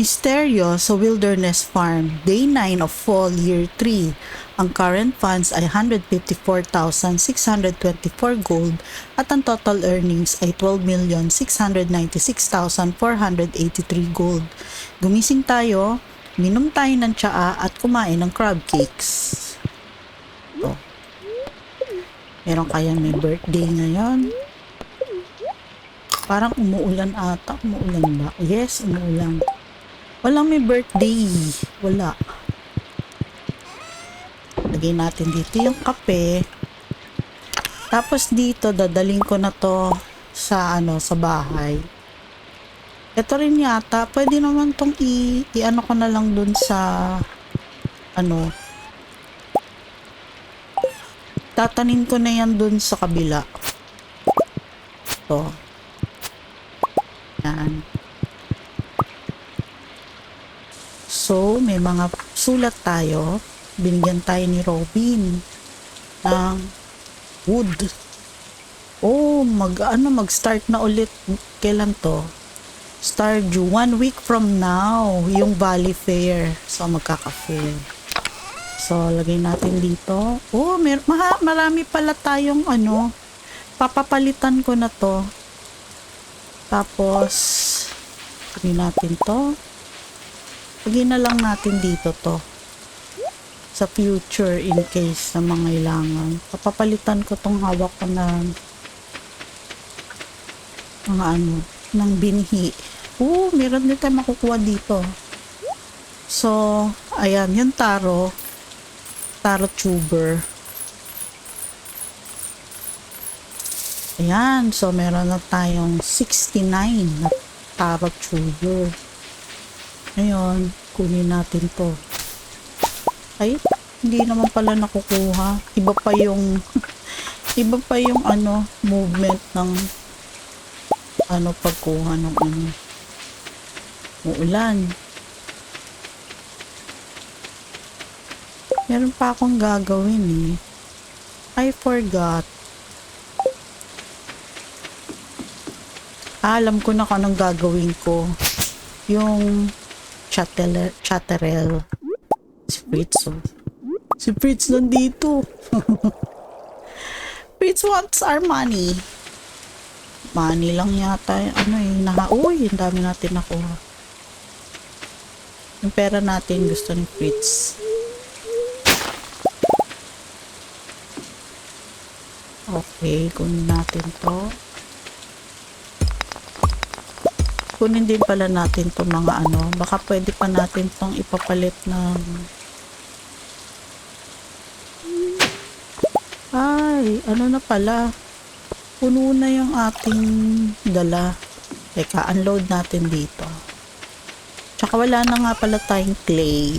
Misteryo sa Wilderness Farm, Day 9 of Fall, Year 3. Ang current funds ay 154,624 gold at ang total earnings ay 12,696,483 gold. Gumising tayo, minom tayo ng tsaa at kumain ng crab cakes. Ito. Meron kayang may birthday ngayon. Parang umuulan ata. Umuulan ba? Yes, umuulan. Walang may birthday. Wala. Lagay natin dito yung kape. Tapos dito, dadaling ko na to sa ano, sa bahay. Ito rin yata, pwede naman tong i, i-ano ko na lang dun sa ano, tatanin ko na yan dun sa kabila. Ito. Yan. So, may mga sulat tayo. Binigyan tayo ni Robin ng wood. Oh, mag ano mag-start na ulit kailan to? Stardew one week from now yung Valley Fair. So magkaka-fair. So lagay natin dito. Oh, mer maha, marami pala tayong ano. Papapalitan ko na to. Tapos lagay natin to. Lagay na lang natin dito to. Sa future in case na mangailangan. Papapalitan ko tong hawak ko ng mga ano, ng binhi. Oo, meron din tayo makukuha dito. So, ayan, yung taro. Taro tuber. Ayan, so meron na tayong 69 na taro tuber. Ngayon, kunin natin to. Ay, hindi naman pala nakukuha. Iba pa yung iba pa yung ano, movement ng ano pagkuha ng ano. Uulan. Meron pa akong gagawin eh. I forgot. Ah, alam ko na kung anong gagawin ko. Yung chatterel, chatterel. Si Fritz, oh. Si Fritz nandito. Fritz wants our money. Money lang yata, ano eh, naha, uy, ang dami natin nakuha. Yung pera natin gusto ni Fritz. Okay, kunin natin to. Kunin din pala natin to mga ano. Baka pwede pa natin tong ipapalit ng Ay, ano na pala. Puno na yung ating dala. Teka, unload natin dito. Tsaka wala na nga pala tayong clay.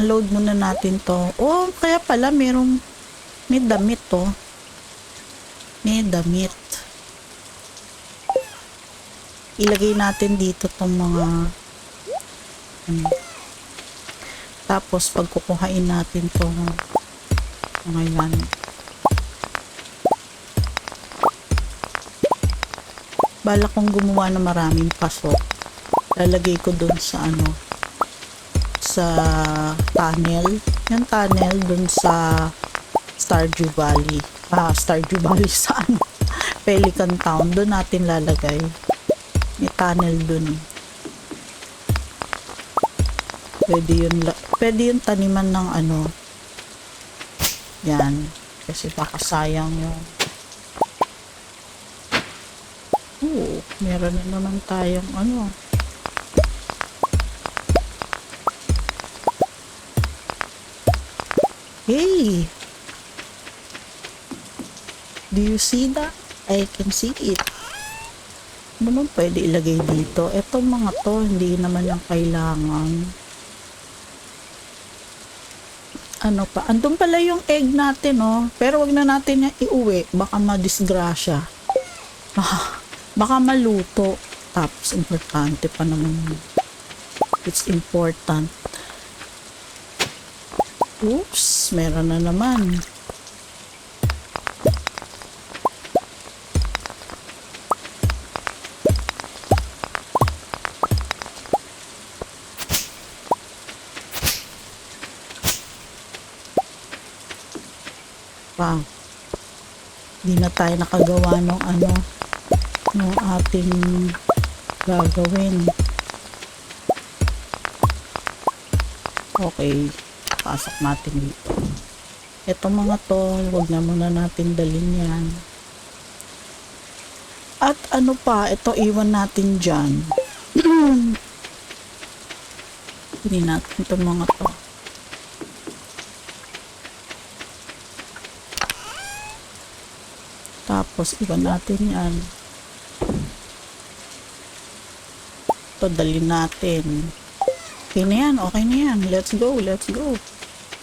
Unload muna natin to. Oh, kaya pala merong may damit to. May damit. Ilagay natin dito tong mga hmm. tapos pagkukuhain natin to mga yan. Bala kong gumawa ng maraming pasok. Lalagay ko dun sa ano sa tunnel. Yung tunnel dun sa Stardew Valley. Ah, Stardew Valley sa ano? Pelican Town. Doon natin lalagay. May tunnel dun. Pwede yun, pwede yun taniman ng ano. Yan. Kasi baka sayang yung Oo, meron na naman tayong ano. Hey! Do you see that? I can see it. Ano naman pwede ilagay dito? Etong mga to, hindi naman yung kailangan. Ano pa? Andun pala yung egg natin, oh. Pero wag na natin yung iuwi. Baka madisgrasya. Ah, baka maluto. Tapos, importante pa naman. It's important. Oops, meron na naman. Pa. Di na tayo nakagawa ng ano, ng ating gagawin. Okay, pasok natin dito. Ito mga to, wag na muna natin dalhin yan. At ano pa, ito iwan natin dyan. Hindi natin itong mga to. Tapos, iwan natin yan. Ito, dalhin natin. Okay na yan, okay na yan. Let's go, let's go.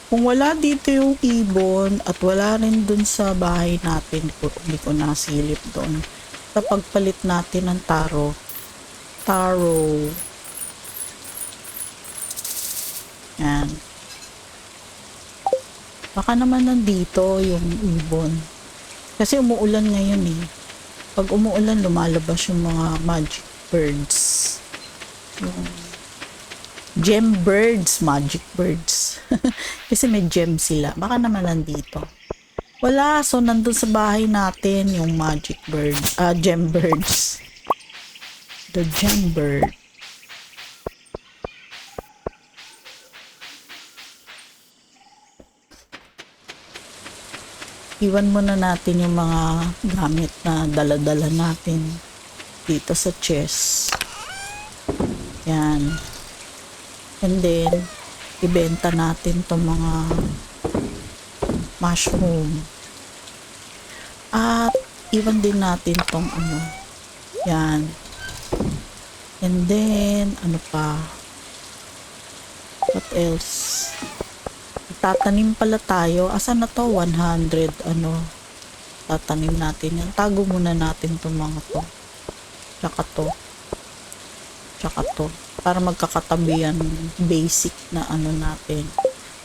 Kung wala dito yung ibon at wala rin dun sa bahay natin, kung hindi ko nasilip doon. Kapag palit natin ng taro, taro, yan. Baka naman nandito yung ibon. Kasi umuulan ngayon eh. Pag umuulan, lumalabas yung mga magic birds. Yung gem birds, magic birds. Kasi may gem sila. Baka naman nandito. Wala. So, nandun sa bahay natin yung magic bird. Ah, gem birds. The gem bird. Iwan muna natin yung mga gamit na dala-dala natin dito sa chest. Yan. And then, ibenta natin tong mga mushroom. At, iwan din natin tong ano. Yan. And then, ano pa? What else? Tatanim pala tayo. Asan na to? 100, ano? Tatanim natin yan. Tago muna natin tong mga to. Tsaka to. Tsaka to. Para magkakatabi yan. Basic na ano natin.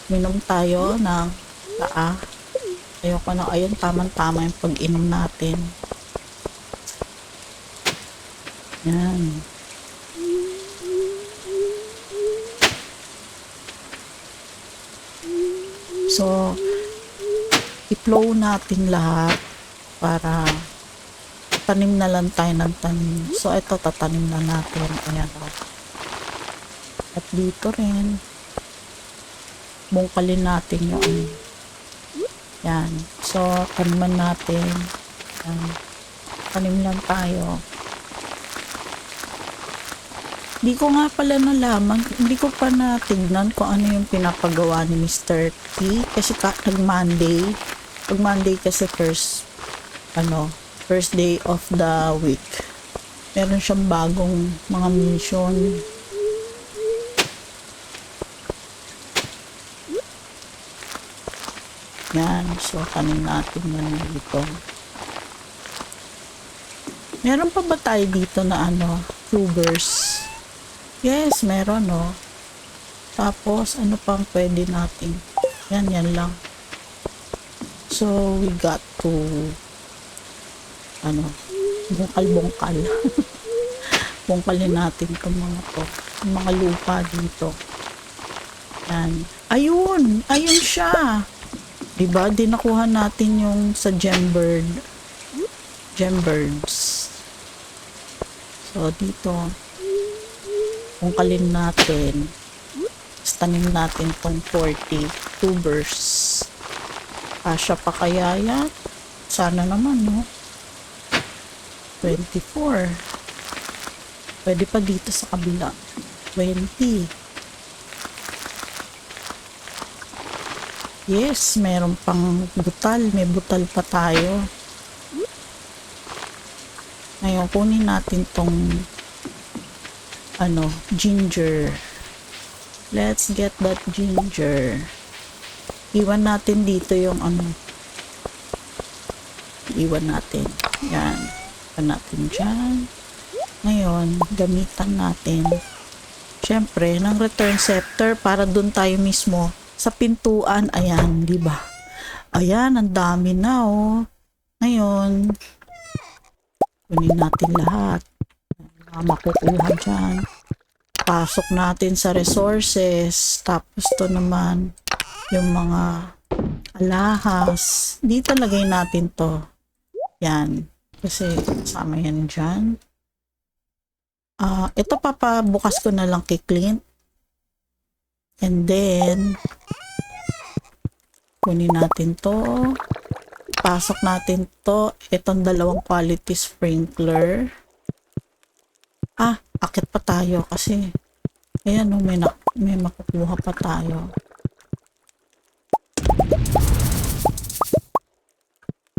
Minom tayo ng taa. Ayoko na. Ayun, tamang-tama yung pag-inom natin. Yan. So, i-flow natin lahat para tanim na lang tayo ng tanim. So, ito tatanim na natin. Ayan o. At dito rin, bungkalin natin yung ano. Yan. So, taniman natin. Yan. Tanim lang tayo. Di ko nga pala nalaman, hindi ko pa natignan kung ano yung pinapagawa ni Mr. T. Kasi ka, nag-Monday. Pag Monday kasi first, ano, first day of the week. Meron siyang bagong mga mission. Yan, so tanim natin yan dito. Meron pa ba tayo dito na ano, tubers? Yes, meron no. Tapos, ano pang pwede natin? Yan, yan lang. So, we got to ano, bungkal-bungkal. Bungkalin natin itong mga to. Yung mga lupa dito. Yan. Ayun! Ayun siya! Diba? Di nakuha natin yung sa gembird. Gembirds. So, dito. Bungkalin natin. Tanim natin tong 40 tubers. Kasya pa kaya yan? Sana naman, no? 24. Pwede pa dito sa kabila. 20. Yes, meron pang butal. May butal pa tayo. Ngayon, kunin natin tong ano, ginger. Let's get that ginger. Iwan natin dito yung ano. Iwan natin. Yan. Iwan natin dyan. Ngayon, gamitan natin. Siyempre, ng return scepter para dun tayo mismo sa pintuan. Ayan, di ba? Ayan, ang dami na oh. Ngayon, kunin natin lahat. Mga makukuha dyan. Pasok natin sa resources. Tapos to naman, yung mga alahas. Dito lagay natin to. Yan. Kasi kasama yan dyan. Ah, ito papabukas ko na lang kay Clint. And then, kunin natin to. Pasok natin to. Itong dalawang quality sprinkler. Ah, akit pa tayo kasi ayan oh, may, na, may makukuha pa tayo.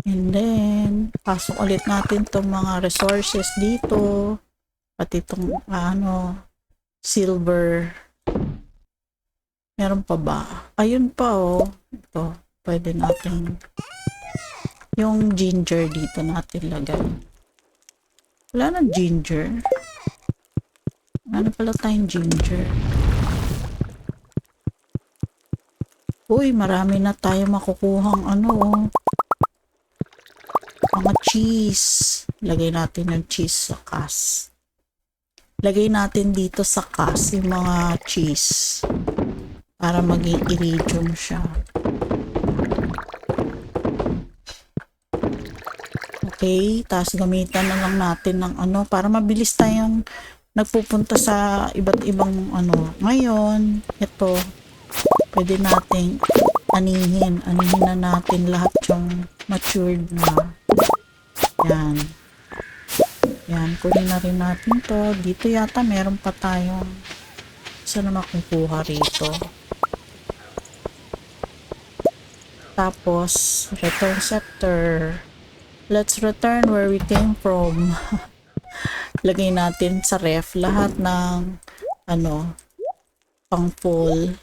And then, pasok ulit natin tong mga resources dito. Pati itong, ano, silver. Meron pa ba? Ayun pa, oh. Ito, pwede natin yung ginger dito natin lagay. Wala na ginger. Ano pala tayong ginger? Uy, marami na tayo makukuhang ano, oh. Mga cheese. Lagay natin yung cheese sa kas. Lagay natin dito sa kas yung mga cheese. Para maging iridium siya. Okay, tapos gamitan na lang natin ng ano para mabilis tayong nagpupunta sa iba't ibang ano. Ngayon, ito, pwede nating anihin. Anihin na natin lahat yung matured na. Yan. Yan, kunin na rin natin to. Dito yata meron pa tayong saan na makukuha rito. Tapos, return scepter. Let's return where we came from. Lagay natin sa ref lahat ng ano, pang full.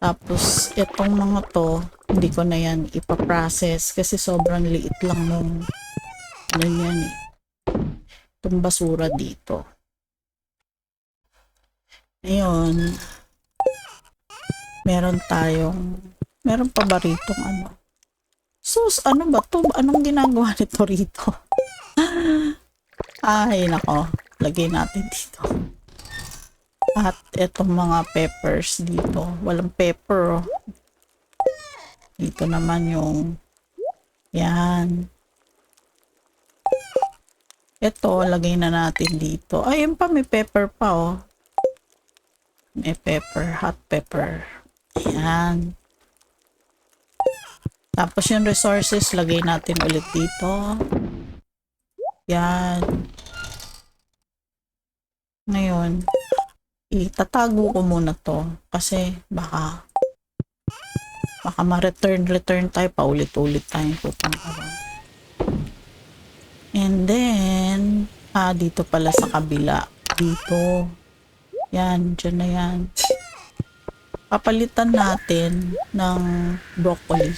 Tapos, itong mga to, hindi ko na yan ipaprocess kasi sobrang liit lang nung ano yan eh. Itong basura dito. Ngayon, meron tayong, meron pa ba ritong ano? Sus, ano ba to? Anong ginagawa nito rito? Ay, nako. Lagay natin dito. At itong mga peppers dito. Walang pepper, oh. Dito naman yung yan. Ito, lagay na natin dito. Ayun pa, may pepper pa, oh. May pepper, hot pepper. Ayan. Tapos yung resources, lagay natin ulit dito. Yan. Ngayon, itatago ko muna to kasi baka baka ma-return return tayo paulit-ulit tayong pupang And then, ah, dito pala sa kabila. Dito. Yan, dyan na yan. Papalitan natin ng broccoli.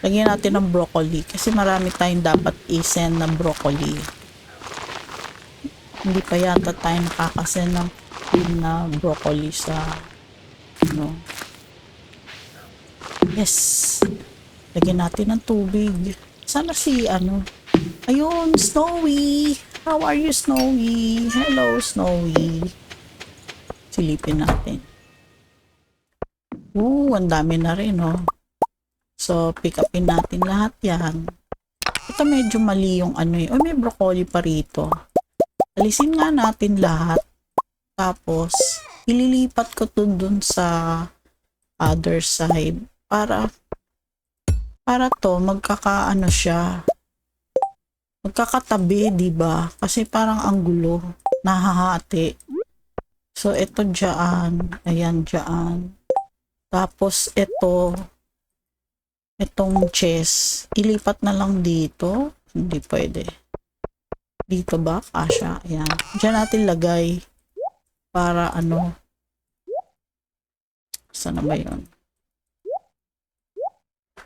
Lagyan natin ng broccoli kasi marami tayong dapat i-send ng broccoli. Hindi pa yata tayo nakakasend ng pin na broccoli sa ano. Yes. Lagyan natin ng tubig. Sana si ano. Ayun, Snowy. How are you, Snowy? Hello, Snowy. Silipin natin. Oo, ang dami na rin, oh. So, pick upin natin lahat yan. Ito medyo mali yung ano eh. Oh, may broccoli pa rito. Alisin nga natin lahat. Tapos, ililipat ko to dun sa other side. Para, para to, magkakaano siya. Magkakatabi, di ba? Kasi parang ang gulo. Nahahati. So, ito dyan. Ayan, dyan. Tapos, ito, itong chest, ilipat na lang dito. Hindi pwede. Dito ba? Kasha. Ayan. Diyan natin lagay para ano. Saan na ba yun?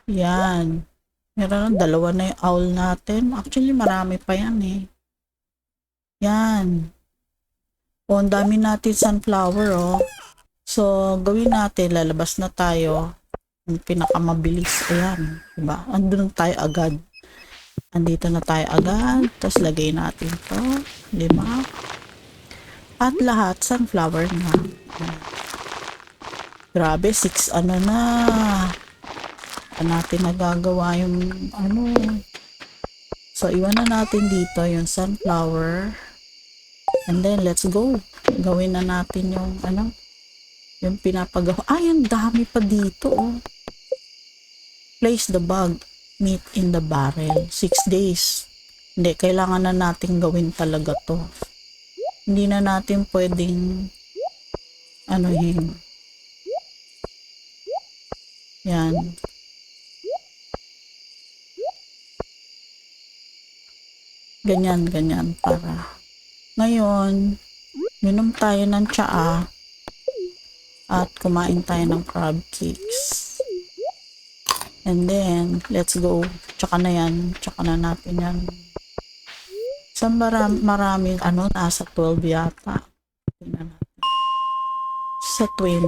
Yan. Meron dalawa na yung owl natin. Actually, marami pa yan eh. Yan. O, ang dami natin sunflower oh. So, gawin natin. Lalabas na tayo yung pinakamabilis. Ayan, diba? Andun tayo agad. Andito na tayo agad. Tapos lagay natin to. Lima. At lahat, sunflower na. Grabe, six ano na. pa natin nagagawa yung ano. So, iwan na natin dito yung sunflower. And then, let's go. Gawin na natin yung ano, yung pinapagawa. Ay, ang dami pa dito, oh. Place the bug meat in the barrel. Six days. Hindi, kailangan na natin gawin talaga to. Hindi na natin pwedeng ano yun. Yan. Ganyan, ganyan para. Ngayon, minom tayo ng tsaa at kumain tayo ng crab cakes. And then, let's go. Tsaka na yan. Tsaka na natin yan. Sa maram, maraming, ano, nasa 12 yata. Tingnan natin. Sa 20.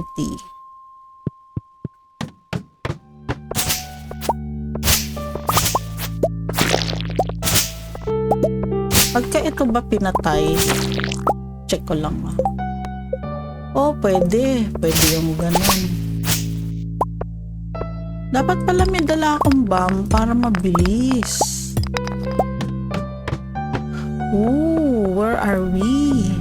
Pagka ito ba pinatay, check ko lang ah. Oh, pwede. Pwede yung ganun. Dapat pala may dala akong bomb para mabilis. Ooh, where are we?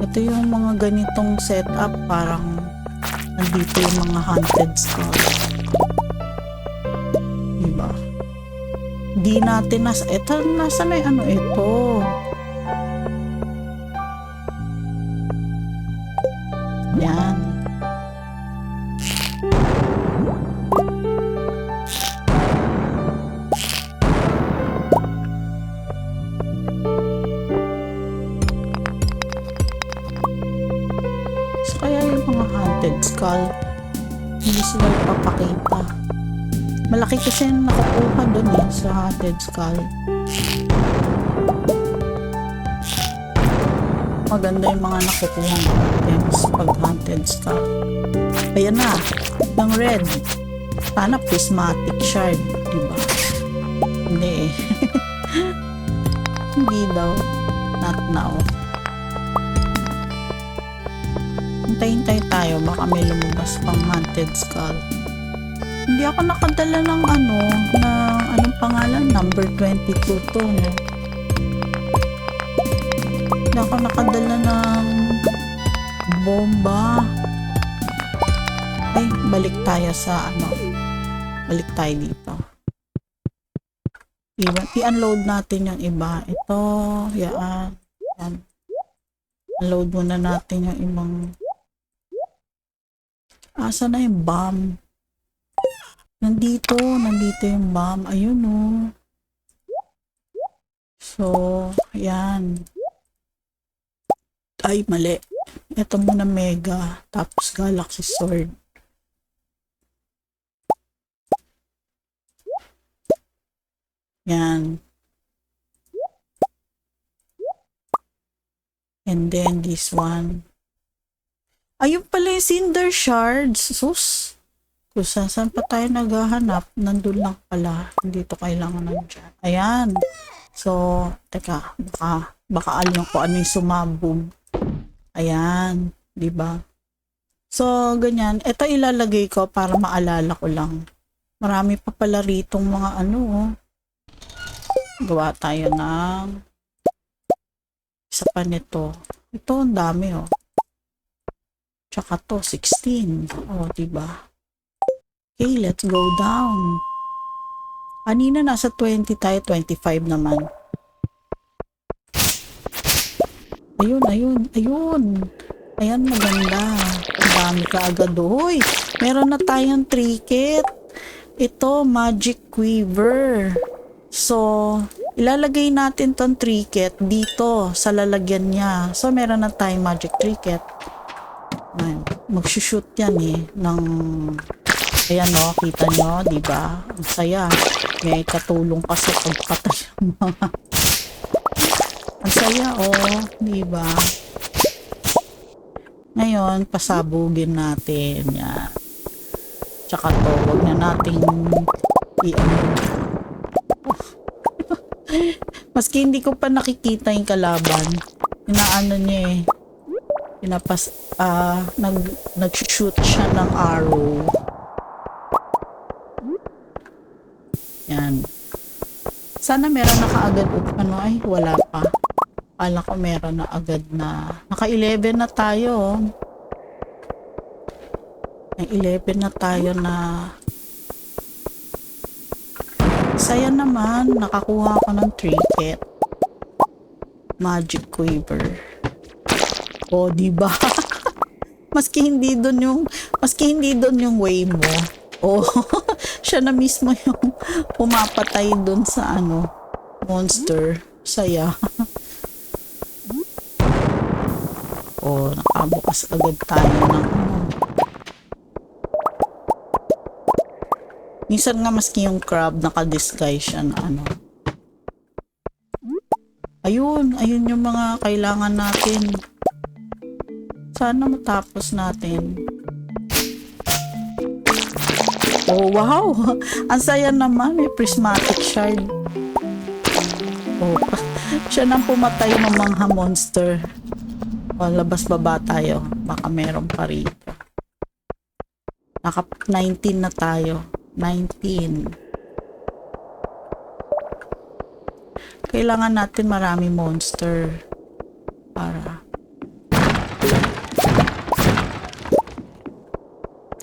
Ito yung mga ganitong setup parang nandito yung mga haunted skull. Diba? Di natin nas... Ito, nasa na ano ito? So, kaya yung mga haunted skull, hindi sila ipapakita. Malaki kasi yung nakukuha dun eh, sa haunted skull. Maganda yung mga nakukuha items pag haunted skull. Ayan na, ng red. Sana prismatic shard, di ba? Hindi eh. Hindi daw. Not now. Hintay-hintay tayo, baka may lumabas pang haunted skull. Hindi ako nakadala ng ano, ng anong pangalan, number 22 to, no? Hindi ako nakadala ng bomba. Ay, balik tayo sa ano. Balik tayo dito. I- I-unload natin yung iba. Ito, yan. yan. Unload muna natin yung ibang Asa na yung bomb? Nandito, nandito yung bomb. Ayun oh. So, yan. Ay, mali. Ito muna Mega, tapos Galaxy Sword. Yan. And then this one. Ayun pala yung Cinder Shards. Sus. Kung saan pa tayo naghahanap, nandun lang pala. Hindi to kailangan nandyan. Ayan. So, teka, baka, baka alam ko ano yung sumabog. Ayan. ba? So, ganyan. Ito ilalagay ko para maalala ko lang. Marami pa pala ritong mga ano, oh. Gawa tayo ng isa pa nito. Ito, ang dami, oh. Tsaka to, 16. O, oh, diba? Okay, let's go down. Kanina nasa 20 tayo, 25 naman. Ayun, ayun, ayun. Ayan, maganda. Dami ka agad. Hoy, meron na tayong trinket. Ito, Magic Quiver. So, ilalagay natin tong trinket dito sa lalagyan niya. So, meron na tayong Magic Trinket. Magsushoot yan eh ng ayan no, kita nyo, di ba? Ang saya. May katulong pa sa pagpatay ng mga ang saya oh, di ba? Ngayon, pasabugin natin yan. Tsaka to, wag na nating i-ano. Maski hindi ko pa nakikita yung kalaban. Inaano niya eh. Pinapas ah nag nag-shoot siya ng arrow. Yan. Sana meron na kaagad ano ay wala pa. Kala ko meron na agad na. Naka 11 na tayo. May 11 na tayo na Saya naman, nakakuha ako ng trinket. Magic Quiver. O, di ba? maski hindi doon yung maski hindi doon yung way mo. Oh, siya na mismo yung pumapatay doon sa ano, monster. Saya. oh, nakabukas agad tayo ng ano. Minsan nga maski yung crab naka-disguise siya na ano. Ayun, ayun yung mga kailangan natin. Sana matapos natin. Oh, wow! Ang saya naman, may prismatic shard. Oh, siya nang pumatay ng mga monster. O, labas baba tayo. Baka meron pa rito. Naka 19 na tayo. 19. Kailangan natin marami monster para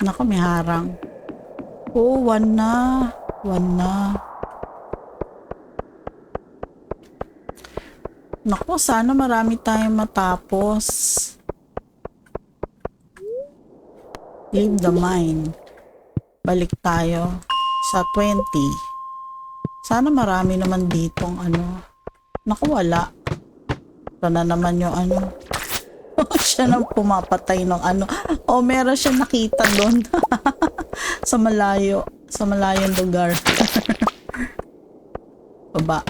Nako, may harang. Oh, one na. One na. Nako, sana marami tayong matapos. Leave the mine. Balik tayo sa 20. Sana marami naman ditong ano. Naku, wala. Ito na naman yung ano. Siya nang pumapatay ng ano. O, meron siya nakita doon. sa malayo. Sa malayong lugar. Baba.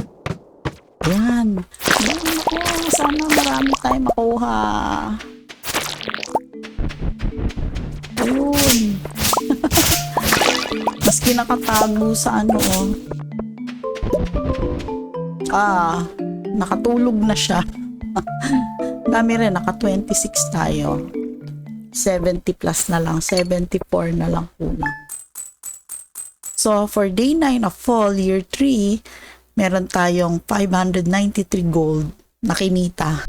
Yan. Yan ako. Sana marami tayong makuha. Ayun. Maski nakatago sa ano oh. Ah, nakatulog na siya. Dami rin, naka 26 tayo. 70 plus na lang, 74 na lang kulang. So, for day 9 of fall, year 3, meron tayong 593 gold na kinita.